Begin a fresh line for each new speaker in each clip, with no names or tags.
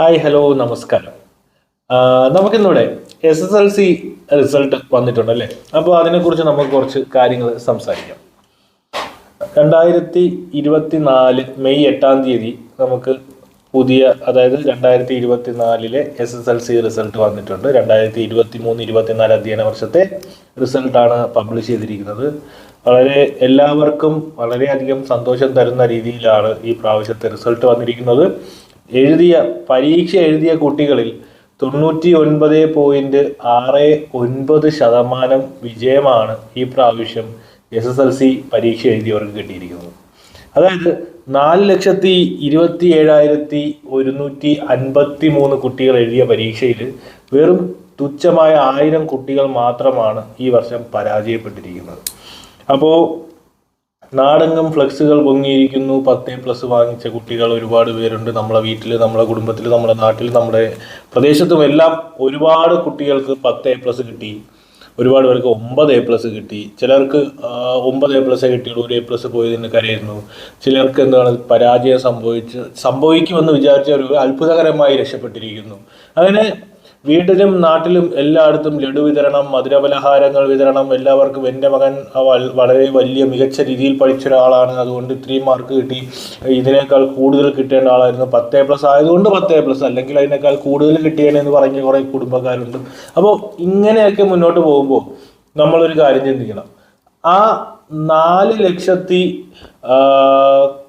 Hi hello നമസ്കാരം. നമുക്കിന്നിവിടെ S S L C result വന്നിട്ടുണ്ട് അല്ലേ അപ്പോൾ അതിനെക്കുറിച്ച് നമുക്ക് കുറച്ച് കാര്യങ്ങൾ സംസാരിക്കാം. രണ്ടായിരത്തി ഇരുപത്തി നാല് മെയ് എട്ടാം തീയതി നമുക്ക് പുതിയ അതായത് രണ്ടായിരത്തി ഇരുപത്തി നാലിലെ S S L C result വന്നിട്ടുണ്ട്. രണ്ടായിരത്തി ഇരുപത്തി മൂന്ന് ഇരുപത്തിനാല് അധ്യയന വർഷത്തെ റിസൾട്ടാണ് പബ്ലിഷ് ചെയ്തിരിക്കുന്നത്. വളരെ എല്ലാവർക്കും വളരെയധികം സന്തോഷം തരുന്ന രീതിയിലാണ് ഈ പ്രാവശ്യത്തെ റിസൾട്ട് വന്നിരിക്കുന്നത്. എഴുതിയ പരീക്ഷ എഴുതിയ കുട്ടികളിൽ തൊണ്ണൂറ്റി ഒൻപത് പോയിന്റ് ആറ് ഒൻപത് ശതമാനം വിജയമാണ് ഈ പ്രാവശ്യം എസ് എസ് എൽ സി പരീക്ഷ എഴുതിയവർക്ക് കിട്ടിയിരിക്കുന്നത്. അതായത് നാല് ലക്ഷത്തി ഇരുപത്തി ഏഴായിരത്തി ഒരുന്നൂറ്റി അൻപത്തി മൂന്ന് കുട്ടികൾ എഴുതിയ പരീക്ഷയിൽ വെറും തുച്ഛമായ ആയിരം കുട്ടികൾ മാത്രമാണ് ഈ വർഷം പരാജയപ്പെട്ടിരിക്കുന്നത്. അപ്പോൾ നാടെങ്ങും ഫ്ലക്സുകൾ പൊങ്ങിയിരിക്കുന്നു. പത്ത് പ്ലസ് വാങ്ങിച്ച കുട്ടികൾ ഒരുപാട് പേരുണ്ട്. നമ്മളെ വീട്ടിൽ നമ്മളെ കുടുംബത്തിൽ നമ്മുടെ നാട്ടിൽ നമ്മുടെ പ്രദേശത്തും എല്ലാം ഒരുപാട് കുട്ടികൾക്ക് പത്ത് എ പ്ലസ് കിട്ടി. ഒരുപാട് പേർക്ക് ഒമ്പത് എ പ്ലസ് കിട്ടി. ചിലർക്ക് ഒമ്പത് എ പ്ലസ് കിട്ടിയുള്ളൂ. ഒരു എ പ്ലസ് പോയതിന് കരയുന്നു ചിലർക്ക് എന്താണ് പരാജയം സംഭവിച്ച് സംഭവിക്കുമെന്ന് വിചാരിച്ചവർ അത്ഭുതകരമായി രക്ഷപ്പെട്ടിരിക്കുന്നു. അങ്ങനെ വീട്ടിലും നാട്ടിലും എല്ലായിടത്തും ലഡു വിതരണം മധുരപലഹാരങ്ങൾ വിതരണം എല്ലാവർക്കും എന്റെ മകൻ വളരെ വലിയ മികച്ച രീതിയിൽ പഠിച്ച ഒരാളാണ്. അതുകൊണ്ട് ഇത്രയും മാർക്ക് കിട്ടി. ഇതിനേക്കാൾ കൂടുതൽ കിട്ടേണ്ട ആളായിരുന്നു പത്ത് പ്ലസ് ആയതുകൊണ്ട് പത്ത് പ്ലസ് അല്ലെങ്കിൽ അതിനേക്കാൾ കൂടുതൽ കിട്ടിയേനെന്ന് പറഞ്ഞ കുറേ കുടുംബക്കാരുണ്ട്. അപ്പോൾ ഇങ്ങനെയൊക്കെ മുന്നോട്ട് പോകുമ്പോൾ നമ്മളൊരു കാര്യം ചിന്തിക്കണം. ആ നാല് ലക്ഷത്തി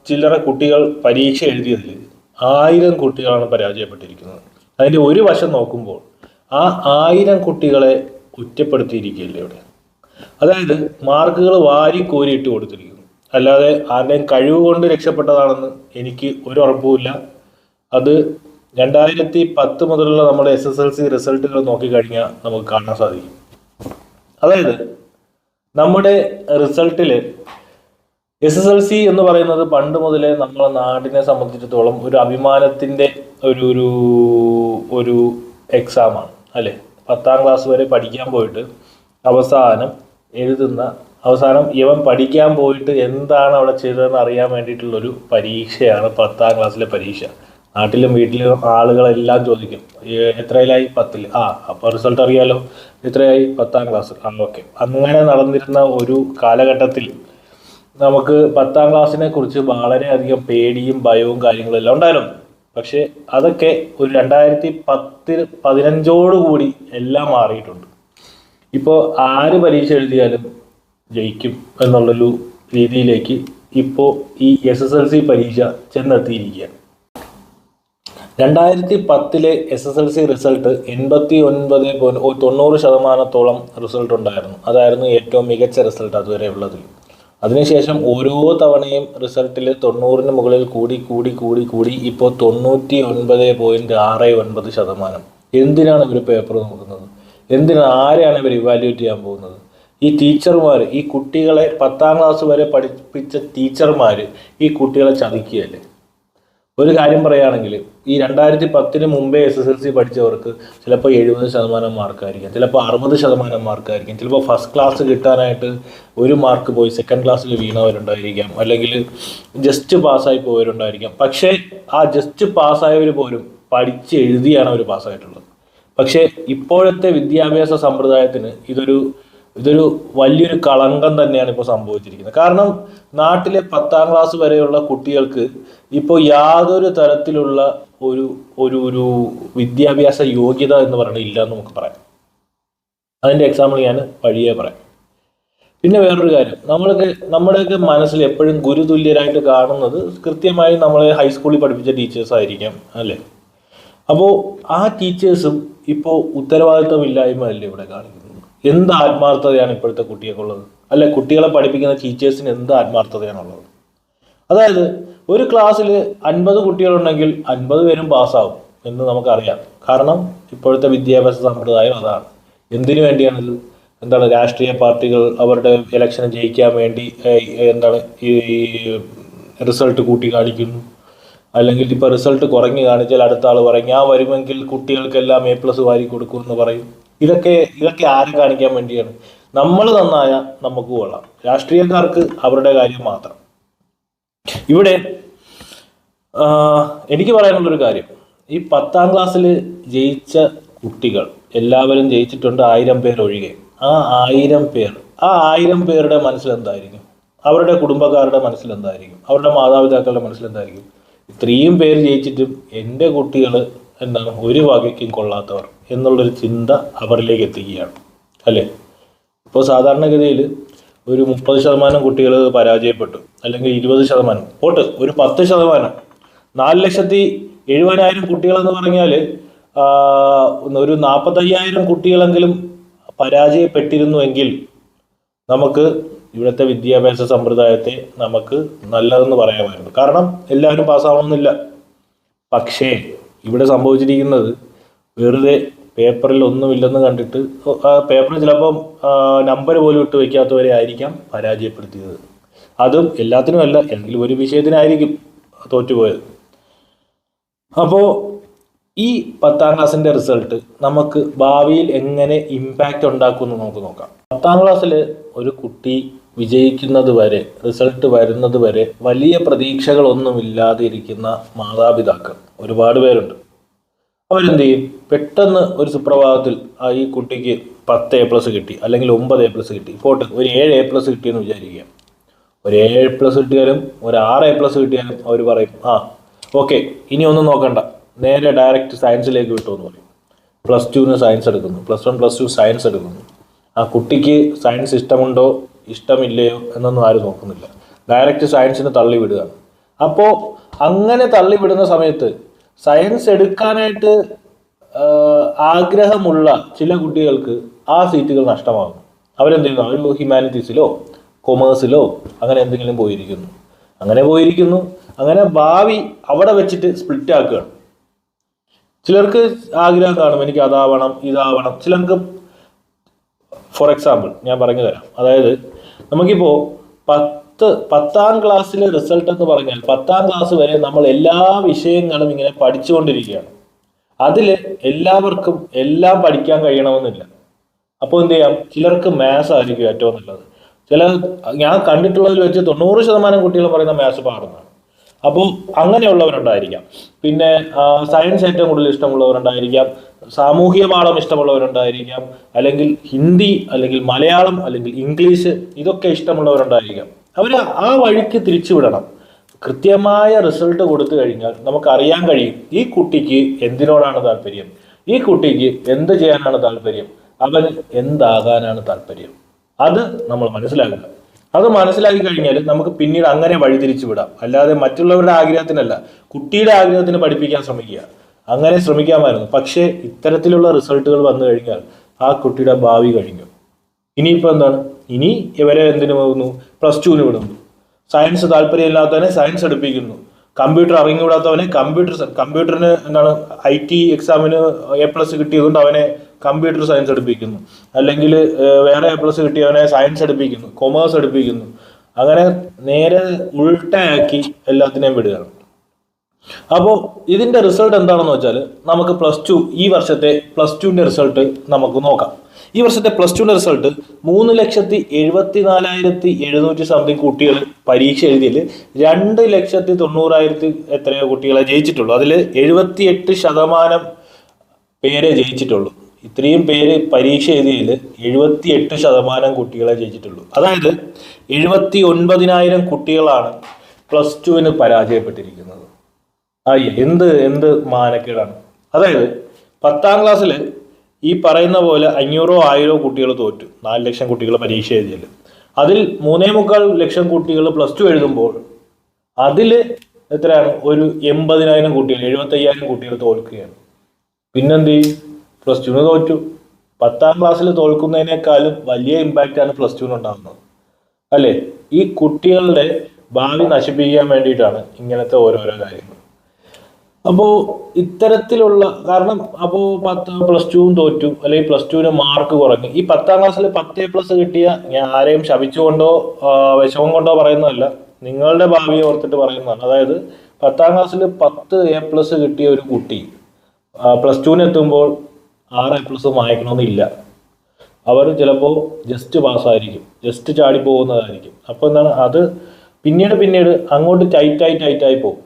ചില്ലറ കുട്ടികൾ പരീക്ഷ എഴുതിയതിൽ ആയിരം കുട്ടികളാണ് പരാജയപ്പെട്ടിരിക്കുന്നത്. അതിന്റെ ഒരു വശം നോക്കുമ്പോൾ ആ ആയിരം കുട്ടികളെ കുറ്റപ്പെടുത്തിയിരിക്കുകയല്ലേ ഇവിടെ? അതായത് മാർക്കുകൾ വാരി കോരിയിട്ട് കൊടുത്തിരിക്കുന്നു. അല്ലാതെ ആരുടെയും കഴിവ് കൊണ്ട് രക്ഷപ്പെട്ടതാണെന്ന് എനിക്ക് ഒരു ഉറപ്പുമില്ല. അത് രണ്ടായിരത്തി പത്ത് മുതലുള്ള നമ്മുടെ എസ് എസ് എൽ സി റിസൾട്ടുകൾ നോക്കിക്കഴിഞ്ഞാൽ നമുക്ക് കാണാൻ സാധിക്കും. അതായത് നമ്മുടെ റിസൾട്ടിൽ എസ് എസ് എൽ സി എന്ന് പറയുന്നത് പണ്ട് മുതലേ നമ്മളെ നാടിനെ സംബന്ധിച്ചിടത്തോളം ഒരു അഭിമാനത്തിന്റെ ഒരു ഒരു ഒരു എക്സാമാണ് അല്ലെ? പത്താം ക്ലാസ് വരെ പഠിക്കാൻ പോയിട്ട് അവസാനം എഴുതുന്ന അവസാനം ഇവൻ പഠിക്കാൻ പോയിട്ട് എന്താണ് അവിടെ ചെയ്തതെന്ന് അറിയാൻ വേണ്ടിയിട്ടുള്ളൊരു പരീക്ഷയാണ് പത്താം ക്ലാസ്സിലെ പരീക്ഷ. നാട്ടിലും വീട്ടിലും ആളുകളെല്ലാം ചോദിക്കും "ഏ, എത്രയിലായി പത്തിൽ? ആ അപ്പോൾ റിസൾട്ട് അറിയാലോ? എത്രയായി പത്താം ക്ലാസ് ആ ഓക്കെ അങ്ങനെ നടന്നിരുന്ന ഒരു കാലഘട്ടത്തിൽ നമുക്ക് പത്താം ക്ലാസ്സിനെ കുറിച്ച് വളരെയധികം പേടിയും ഭയവും കാര്യങ്ങളും എല്ലാം ഉണ്ടായിരുന്നു. പക്ഷേ അതൊക്കെ ഒരു രണ്ടായിരത്തി പത്തിൽ പതിനഞ്ചോടുകൂടി എല്ലാം മാറിയിട്ടുണ്ട്. ഇപ്പോൾ ആര് പരീക്ഷ എഴുതിയാലും ജയിക്കും എന്നുള്ളൊരു രീതിയിലേക്ക് ഇപ്പോൾ ഈ എസ് എസ് എൽ സി പരീക്ഷ ചെന്നെത്തിയിരിക്കുകയാണ്. രണ്ടായിരത്തി പത്തിലെ S S L C result എൺപത്തി ഒൻപത് തൊണ്ണൂറ് ശതമാനത്തോളം റിസൾട്ട് ഉണ്ടായിരുന്നു. അതായിരുന്നു ഏറ്റവും മികച്ച റിസൾട്ട് അതുവരെ ഉള്ളതിൽ. അതിനുശേഷം ഓരോ തവണയും റിസൾട്ടിൽ തൊണ്ണൂറിന് മുകളിൽ കൂടി കൂടി കൂടി കൂടി ഇപ്പോൾ തൊണ്ണൂറ്റി ഒൻപത് പോയിന്റ് ആറ് ഒൻപത് ശതമാനം. എന്തിനാണ് ഇവർ പേപ്പർ നോക്കുന്നത്? എന്തിനാണ് ആരെയാണ് ഇവർ ഇവാലുവേറ്റ് ചെയ്യാൻ പോകുന്നത്? ഈ ടീച്ചർമാർ ഈ കുട്ടികളെ പത്താം ക്ലാസ് വരെ പഠിപ്പിച്ച ടീച്ചർമാർ ഈ കുട്ടികളെ ചതിക്കുകയല്ലേ? ഒരു കാര്യം പറയുകയാണെങ്കിൽ ഈ രണ്ടായിരത്തി പത്തിന് മുമ്പേ എസ് എസ് എൽ സി പഠിച്ചവർക്ക് ചിലപ്പോൾ എഴുപത് ശതമാനം മാർക്കായിരിക്കും ചിലപ്പോൾ അറുപത് ശതമാനം മാർക്കായിരിക്കും ചിലപ്പോൾ ഫസ്റ്റ് ക്ലാസ് കിട്ടാനായിട്ട് ഒരു മാർക്ക് പോയി സെക്കൻഡ് ക്ലാസ്സിൽ വീണവരുണ്ടായിരിക്കാം അല്ലെങ്കിൽ ജസ്റ്റ് പാസ്സായി പോയവരുണ്ടായിരിക്കാം. പക്ഷേ ആ ജസ്റ്റ് പാസ്സായവർ പോലും പഠിച്ച് എഴുതിയാണ് അവർ പാസ്സായിട്ടുള്ളത് പക്ഷേ ഇപ്പോഴത്തെ വിദ്യാഭ്യാസ സമ്പ്രദായത്തിന് ഇതൊരു ഇതൊരു വലിയൊരു കളങ്കം തന്നെയാണ് ഇപ്പോൾ സംഭവിച്ചിരിക്കുന്നത്. കാരണം നാട്ടിലെ പത്താം ക്ലാസ് വരെയുള്ള കുട്ടികൾക്ക് ഇപ്പോൾ യാതൊരു തരത്തിലുള്ള ഒരു ഒരു ഒരു വിദ്യാഭ്യാസ യോഗ്യത എന്ന് പറയുന്നത് ഇല്ല എന്ന് നമുക്ക് പറയാം. അതിന്റെ എക്സാമ്പിൾ ഞാൻ വഴിയേ പറയാം. പിന്നെ വേറൊരു കാര്യം. നമ്മളൊക്കെ നമ്മുടെയൊക്കെ മനസ്സിൽ എപ്പോഴും ഗുരുതുല്യരായിട്ട് കാണുന്നത് കൃത്യമായി നമ്മളെ ഹൈസ്കൂളിൽ പഠിപ്പിച്ച ടീച്ചേഴ്സ് ആയിരിക്കാം അല്ലേ? അപ്പോൾ ആ ടീച്ചേഴ്സും ഇപ്പോൾ ഉത്തരവാദിത്വമില്ലായ്മ അല്ലേ ഇവിടെ കാണിക്കുന്നത്? എന്ത് ആത്മാർത്ഥതയാണ് ഇപ്പോഴത്തെ കുട്ടികൾക്കുള്ളത് അല്ലെ കുട്ടികളെ പഠിപ്പിക്കുന്ന ടീച്ചേഴ്സിന് എന്ത് ആത്മാർത്ഥതയാണുള്ളത് അതായത് ഒരു ക്ലാസ്സിൽ അൻപത് കുട്ടികളുണ്ടെങ്കിൽ അൻപത് പേരും പാസ്സാവും എന്ന് നമുക്കറിയാം. കാരണം ഇപ്പോഴത്തെ വിദ്യാഭ്യാസ സമ്പ്രദായം അതാണ്. എന്തിനു വേണ്ടിയാണിത് എന്താണ് രാഷ്ട്രീയ പാർട്ടികൾ അവരുടെ ഇലക്ഷൻ ജയിക്കാൻ വേണ്ടി എന്താണ് ഈ റിസൾട്ട് കൂട്ടി കാണിക്കുന്നു? അല്ലെങ്കിൽ ഇപ്പോൾ റിസൾട്ട് കുറഞ്ഞു കാണിച്ചാൽ അടുത്ത ആൾ പറയും ഞാൻ വരുമെങ്കിൽ കുട്ടികൾക്കെല്ലാം എ പ്ലസ് വാരി കൊടുക്കും എന്ന് പറയും. ഇതൊക്കെ ഇതൊക്കെ ആരെ കാണിക്കാൻ വേണ്ടിയാണ്? നമ്മൾ നന്നായ നമുക്ക് കൊള്ളാം രാഷ്ട്രീയക്കാർക്ക് അവരുടെ കാര്യം മാത്രം. ഇവിടെ എനിക്ക് പറയാനുള്ളൊരു കാര്യം. ഈ പത്താം ക്ലാസ്സിൽ ജയിച്ച കുട്ടികൾ എല്ലാവരും ജയിച്ചിട്ടുണ്ട് ആയിരം ഒഴികെ. ആ ആയിരം പേർ ആ ആയിരം പേരുടെ മനസ്സിലെന്തായിരിക്കും? അവരുടെ കുടുംബക്കാരുടെ മനസ്സിലെന്തായിരിക്കും? അവരുടെ മാതാപിതാക്കളുടെ മനസ്സിൽ എന്തായിരിക്കും ഇത്രയും പേര് ജയിച്ചിട്ടും എന്റെ കുട്ടികൾ എന്താണ് ഒരു വകയ്ക്കും കൊള്ളാത്തവർ എന്നുള്ളൊരു ചിന്ത അവരിലേക്ക് എത്തിക്കുകയാണ്. അല്ലേ? ഇപ്പോൾ സാധാരണഗതിയിൽ ഒരു മുപ്പത് ശതമാനം കുട്ടികൾ പരാജയപ്പെട്ടു അല്ലെങ്കിൽ ഇരുപത് ശതമാനം പോട്ട് ഒരു പത്ത് ശതമാനം. നാല് ലക്ഷത്തി എഴുപതിനായിരം കുട്ടികളെന്ന് പറഞ്ഞാൽ ഒരു നാൽപ്പത്തയ്യായിരം കുട്ടികളെങ്കിലും പരാജയപ്പെട്ടിരുന്നുവെങ്കിൽ നമുക്ക് ഇവിടുത്തെ വിദ്യാഭ്യാസ സമ്പ്രദായത്തെ നമുക്ക് നല്ലതെന്ന് പറയാമായിരുന്നു. കാരണം എല്ലാവരും പാസ്സാവണമെന്നില്ല. പക്ഷേ ഇവിടെ സംഭവിച്ചിരിക്കുന്നത് വെറുതെ പേപ്പറിൽ ഒന്നുമില്ലെന്ന് കണ്ടിട്ട് ആ ചിലപ്പം നമ്പർ പോലും ഇട്ട് വയ്ക്കാത്തവരെ ആയിരിക്കാം പരാജയപ്പെടുത്തിയത്. അതും എല്ലാത്തിനുമല്ല എങ്കിലും ഒരു വിഷയത്തിനായിരിക്കും തോറ്റുപോയത്. അപ്പോൾ ഈ പത്താം ക്ലാസ്സിന്റെ റിസൾട്ട് നമുക്ക് ഭാവിയിൽ എങ്ങനെ ഇമ്പാക്റ്റ് ഉണ്ടാക്കുമെന്ന് നമുക്ക് നോക്കാം. പത്താം ക്ലാസ്സിൽ ഒരു കുട്ടി വിജയിക്കുന്നത് വരെ റിസൾട്ട് വരുന്നത് വരെ വലിയ പ്രതീക്ഷകളൊന്നുമില്ലാതെ ഇരിക്കുന്ന മാതാപിതാക്കൾ. ഒരുപാട് പേരുണ്ട്. അവരെന്ത് ചെയ്യും പെട്ടെന്ന് ഒരു സുപ്രഭാതത്തിൽ ആ ഈ കുട്ടിക്ക് പത്ത് എ പ്ലസ് കിട്ടി അല്ലെങ്കിൽ ഒമ്പത് എ പ്ലസ് കിട്ടി. പോട്ടെ ഒരു ഏഴ് എ പ്ലസ് കിട്ടിയെന്ന് വിചാരിക്കുക. ഒരു ഏഴ് പ്ലസ് കിട്ടിയാലും ഒരു ആറ് എ പ്ലസ് കിട്ടിയാലും അവർ പറയും ആ ഓക്കെ ഇനി ഒന്നും നോക്കണ്ട. നേരെ ഡയറക്റ്റ് സയൻസിലേക്ക് വിട്ടു എന്ന് പറയും. പ്ലസ് ടുവിന് സയൻസ് എടുക്കുന്നു. Plus one plus two science എടുക്കുന്നു. ആ കുട്ടിക്ക് സയൻസ് ഇഷ്ടമുണ്ടോ? ഇഷ്ടമില്ലയോ എന്നൊന്നും ആരും നോക്കുന്നില്ല. ഡയറക്റ്റ് സയൻസിന് തള്ളിവിടുകയാണ് അപ്പോൾ അങ്ങനെ തള്ളിവിടുന്ന സമയത്ത് സയൻസ് എടുക്കാനായിട്ട് ആഗ്രഹമുള്ള ചില കുട്ടികൾക്ക് ആ സീറ്റുകൾ നഷ്ടമാകും അവരെന്ത് ചെയ്യുന്നു അവർ ഹ്യൂമാനിറ്റീസിലോ കൊമേഴ്സിലോ അങ്ങനെ എന്തെങ്കിലും പോയിരിക്കുന്നു. അങ്ങനെ പോയിരിക്കുന്നു. അങ്ങനെ ഭാവി അവിടെ വെച്ചിട്ട് സ്പ്ലിറ്റ് ആക്കുകയാണ്. ചിലർക്ക് ആഗ്രഹം കാണും എനിക്ക് അതാവണം ഇതാവണം. ചിലർക്ക് ഫോർ എക്സാമ്പിൾ ഞാൻ പറഞ്ഞു തരാം അതായത് നമുക്കിപ്പോൾ പത്ത് പത്താം ക്ലാസ്സിലെ റിസൾട്ട് എന്ന് പറഞ്ഞാൽ പത്താം ക്ലാസ് വരെ നമ്മൾ എല്ലാ വിഷയങ്ങളും ഇങ്ങനെ പഠിച്ചുകൊണ്ടിരിക്കുകയാണ്. അതിൽ എല്ലാവർക്കും എല്ലാം പഠിക്കാൻ കഴിയണമെന്നില്ല. അപ്പോൾ എന്ത് ചെയ്യാം? ചിലർക്ക് മാത്സ് ആയിരിക്കും ഏറ്റവും നല്ലത്. ചില ഞാൻ കണ്ടിട്ടുള്ളതിൽ വെച്ച് തൊണ്ണൂറ് ശതമാനം കുട്ടികൾ പറയുന്ന മാത്സ് പാടുന്നതാണ്. അപ്പം അങ്ങനെയുള്ളവരുണ്ടായിരിക്കാം. പിന്നെ സയൻസ് ഏറ്റവും കൂടുതൽ ഇഷ്ടമുള്ളവരുണ്ടായിരിക്കാം. സാമൂഹിക പാഠം ഇഷ്ടമുള്ളവരുണ്ടായിരിക്കാം. അല്ലെങ്കിൽ ഹിന്ദി അല്ലെങ്കിൽ മലയാളം അല്ലെങ്കിൽ ഇംഗ്ലീഷ് ഇതൊക്കെ ഇഷ്ടമുള്ളവരുണ്ടായിരിക്കാം. അവർ ആ വഴിക്ക് തിരിച്ചുവിടണം. കൃത്യമായ റിസൾട്ട് കൊടുത്തു കഴിഞ്ഞാൽ നമുക്ക് അറിയാൻ കഴിയും ഈ കുട്ടിക്ക് എന്തിനോടാണ് താല്പര്യം? ഈ കുട്ടിക്ക് എന്ത് ചെയ്യാനാണ് താല്പര്യം? അവൻ എന്താകാനാണ് താല്പര്യം? അത് നമ്മൾ മനസ്സിലാക്കുക. അത് മനസ്സിലാക്കി കഴിഞ്ഞാൽ നമുക്ക് പിന്നീട് അങ്ങനെ വഴിതിരിച്ചു വിടാം അല്ലാതെ മറ്റുള്ളവരുടെ ആഗ്രഹത്തിനല്ല കുട്ടിയുടെ ആഗ്രഹത്തിന് പഠിപ്പിക്കാൻ ശ്രമിക്കുക. അങ്ങനെ ശ്രമിക്കാമായിരുന്നു. പക്ഷേ ഇത്തരത്തിലുള്ള റിസൾട്ടുകൾ വന്നു കഴിഞ്ഞാൽ ആ കുട്ടിയുടെ ഭാവി കഴിഞ്ഞു. ഇനിയിപ്പോൾ എന്താണ്? ഇനി ഇവരെ എന്തിനു പോകുന്നു? പ്ലസ് ടുവിന് വിടുന്നു. സയൻസ് താല്പര്യമില്ലാത്തവനെ സയൻസ് എടുപ്പിക്കുന്നു. കമ്പ്യൂട്ടർ അറിഞ്ഞുകൂടാത്തവനെ കമ്പ്യൂട്ടർ കമ്പ്യൂട്ടറിന് എന്താണ് ഐ ടി എക്സാമിന് എ പ്ലസ് കിട്ടിയതുകൊണ്ട് അവനെ കമ്പ്യൂട്ടർ സയൻസ് എടുപ്പിക്കുന്നു. അല്ലെങ്കിൽ വേറെ എ പ്ലസ് കിട്ടിയവനെ സയൻസ് എടുപ്പിക്കുന്നു കൊമേഴ്സ് എടുപ്പിക്കുന്നു. അങ്ങനെ നേരെ ഉൾട്ടയാക്കി എല്ലാത്തിനെയും വിടുകയാണ് അപ്പോൾ ഇതിന്റെ റിസൾട്ട് എന്താണെന്ന് വെച്ചാൽ നമുക്ക് പ്ലസ് ടു ഈ വർഷത്തെ പ്ലസ് ടുവിന്റെ റിസൾട്ട് നമുക്ക് നോക്കാം. ഈ വർഷത്തെ പ്ലസ് ടുവിന്റെ റിസൾട്ട് മൂന്ന് ലക്ഷത്തി എഴുപത്തി നാലായിരത്തി എഴുന്നൂറ്റി സംതിങ് കുട്ടികൾ പരീക്ഷ എഴുതിയിൽ രണ്ട് ലക്ഷത്തി തൊണ്ണൂറായിരത്തി എത്രയോ കുട്ടികളെ ജയിച്ചിട്ടുള്ളൂ. അതിൽ എഴുപത്തി എട്ട് ശതമാനം പേരെ ജയിച്ചിട്ടുള്ളൂ. ഇത്രയും പേര് പരീക്ഷ എഴുതിയതിൽ എഴുപത്തി എട്ട് ശതമാനം കുട്ടികളെ ജയിച്ചിട്ടുള്ളൂ. അതായത് എഴുപത്തി ഒൻപതിനായിരം കുട്ടികളാണ് പ്ലസ് ടുവിന് പരാജയപ്പെട്ടിരിക്കുന്നത്. ആ എന്ത് എന്ത് മാനക്കേടാണ്? അതായത് പത്താം ക്ലാസ്സിൽ ഈ പറയുന്ന പോലെ അഞ്ഞൂറോ ആയിരോ കുട്ടികൾ തോറ്റു. നാല് ലക്ഷം കുട്ടികൾ പരീക്ഷ എഴുതിയാൽ അതിൽ മൂന്നേ മുക്കാൽ ലക്ഷം കുട്ടികൾ പ്ലസ് ടു എഴുതുമ്പോൾ അതിൽ എത്രയാണ്? ഒരു എൺപതിനായിരം കുട്ടികൾ എഴുപത്തയ്യായിരം കുട്ടികൾ തോൽക്കുകയാണ്. പിന്നെന്ത് പ്ലസ് ടുവിന് തോറ്റു. പത്താം ക്ലാസ്സിൽ തോൽക്കുന്നതിനേക്കാളും വലിയ ഇമ്പാക്റ്റ് ആണ് പ്ലസ് ടുവിന് ഉണ്ടാകുന്നത് അല്ലേ? ഈ കുട്ടികളുടെ ഭാവി നശിപ്പിക്കാൻ വേണ്ടിയിട്ടാണ് ഇങ്ങനത്തെ ഓരോരോ കാര്യങ്ങൾ. അപ്പോൾ ഇത്തരത്തിലുള്ള കാരണം അപ്പോൾ പത്ത് പ്ലസ് ടുവും തോറ്റു. അല്ലെങ്കിൽ പ്ലസ് ടുവിന് മാർക്ക് കുറഞ്ഞു. ഈ പത്താം ക്ലാസ്സിൽ പത്ത് പ്ലസ് കിട്ടിയ ഞാൻ ആരെയും ശപിച്ചുകൊണ്ടോ വിഷമം കൊണ്ടോ പറയുന്നതല്ല. നിങ്ങളുടെ ഭാവിയെ ഓർത്തിട്ട് പറയുന്നതാണ്. അതായത് പത്താം ക്ലാസ്സിൽ പത്ത് എ പ്ലസ് കിട്ടിയ ഒരു കുട്ടി പ്ലസ് ടുവിന് എത്തുമ്പോൾ ആറ് എ പ്ലസ് വാങ്ങിക്കണമെന്നില്ല. അവർ ചിലപ്പോൾ ജസ്റ്റ് പാസ്സായിരിക്കും ജസ്റ്റ് ചാടി പോകുന്നതായിരിക്കും. അപ്പോൾ എന്താണ്? അത് പിന്നീട് പിന്നീട് അങ്ങോട്ട് ടൈറ്റായി ടൈറ്റായി പോകും.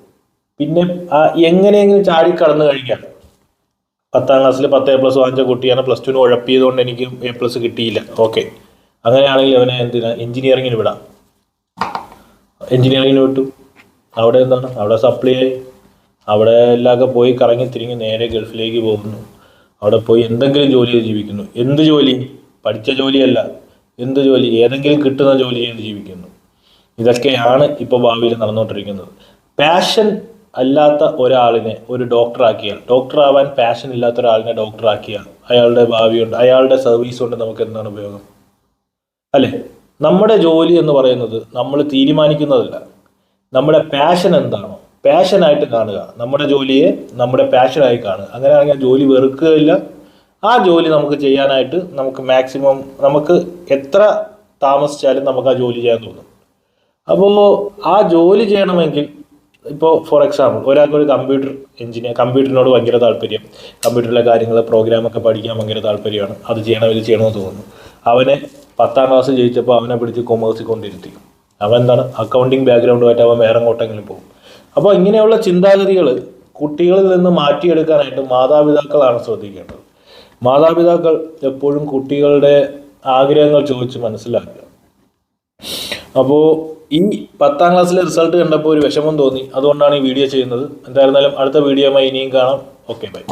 പിന്നെ ആ എങ്ങനെയെങ്കിലും ചാടി കടന്നു കഴിക്കാം. പത്താം ക്ലാസ്സിൽ പത്ത് എ പ്ലസ് വാങ്ങിച്ച കുട്ടിയാണ് പ്ലസ് ടുവിന് ഉഴപ്പിയതുകൊണ്ട് എനിക്ക് എ പ്ലസ് കിട്ടിയില്ല. ഓക്കെ അങ്ങനെയാണെങ്കിൽ അവനെ എന്തിനാ? എഞ്ചിനീയറിങ്ങിന് വിടാം. എഞ്ചിനീയറിങ്ങിന് വിട്ടു. അവിടെ എന്താണ്? അവിടെ സപ്ലൈ ആയി. അവിടെ എല്ലാമൊക്കെ പോയി കറങ്ങി തിരിഞ്ഞ് നേരെ ഗൾഫിലേക്ക് പോകുന്നു. അവിടെ പോയി എന്തെങ്കിലും ജോലി ജീവിക്കുന്നു. എന്ത് ജോലി? പഠിച്ച ജോലിയല്ല. എന്ത് ജോലി? ഏതെങ്കിലും കിട്ടുന്ന ജോലി ചെയ്ത് ജീവിക്കുന്നു. ഇതൊക്കെയാണ് ഇപ്പോൾ ഭാവിയിൽ നടന്നുകൊണ്ടിരിക്കുന്നത്. പാഷൻ അല്ലാത്ത ഒരാളിനെ ഒരു ഡോക്ടറാക്കിയാൽ ഡോക്ടർ ആവാൻ പാഷൻ ഇല്ലാത്ത ഒരാളിനെ ഡോക്ടറാക്കിയാൽ അയാളുടെ ഭാവിയുണ്ട് അയാളുടെ സർവീസ് കൊണ്ട് നമുക്ക് എന്താണ് ഉപയോഗം? അല്ലേ? നമ്മുടെ ജോലി എന്ന് പറയുന്നത് നമ്മൾ തീരുമാനിക്കുന്നതല്ല. നമ്മുടെ പാഷൻ എന്താണോ പാഷനായിട്ട് കാണുക. നമ്മുടെ ജോലിയെ നമ്മുടെ പാഷനായി കാണുക. അങ്ങനെയാണെങ്കിൽ ആ ജോലി വെറുക്കുകയില്ല. ആ ജോലി നമുക്ക് ചെയ്യാനായിട്ട് നമുക്ക് മാക്സിമം നമുക്ക് എത്ര താമസിച്ചാലും നമുക്ക് ആ ജോലി ചെയ്യാൻ തോന്നും. അപ്പോൾ ആ ജോലി ചെയ്യണമെങ്കിൽ ഇപ്പോൾ ഫോർ എക്സാമ്പിൾ ഒരാൾക്ക് ഒരു കമ്പ്യൂട്ടർ എഞ്ചിനീയർ കമ്പ്യൂട്ടറിനോട് ഭയങ്കര താല്പര്യം. കമ്പ്യൂട്ടറിലെ കാര്യങ്ങൾ പ്രോഗ്രാമൊക്കെ പഠിക്കാൻ ഭയങ്കര താല്പര്യമാണ്. അത് ചെയ്യണമെങ്കിൽ ചെയ്യണമെന്ന് തോന്നുന്നു. അവനെ പത്താം ക്ലാസ് ജയിച്ചപ്പോൾ അവനെ പിടിച്ച് കൊമേഴ്സിൽ കൊണ്ടിരുത്തി. അവൻ എന്താണ്? അക്കൗണ്ടിങ് ബാക്ക്ഗ്രൗണ്ടുമായിട്ട് അവൻ വേറെ എങ്ങോട്ടെങ്കിലും പോകും. അപ്പോൾ ഇങ്ങനെയുള്ള ചിന്താഗതികൾ കുട്ടികളിൽ നിന്ന് മാറ്റിയെടുക്കാനായിട്ട് മാതാപിതാക്കളാണ് ശ്രദ്ധിക്കേണ്ടത്. മാതാപിതാക്കൾ എപ്പോഴും കുട്ടികളുടെ ആഗ്രഹങ്ങൾ ചോദിച്ച് മനസ്സിലാക്കുക. അപ്പോൾ ഈ പത്താം ക്ലാസ്സിലെ റിസൾട്ട് കണ്ടപ്പോൾ ഒരു വിഷമം തോന്നി. അതുകൊണ്ടാണ് ഈ വീഡിയോ ചെയ്യുന്നത്. എന്തായിരുന്നാലും അടുത്ത വീഡിയോയുമായി ഇനിയും കാണാം. Okay bye.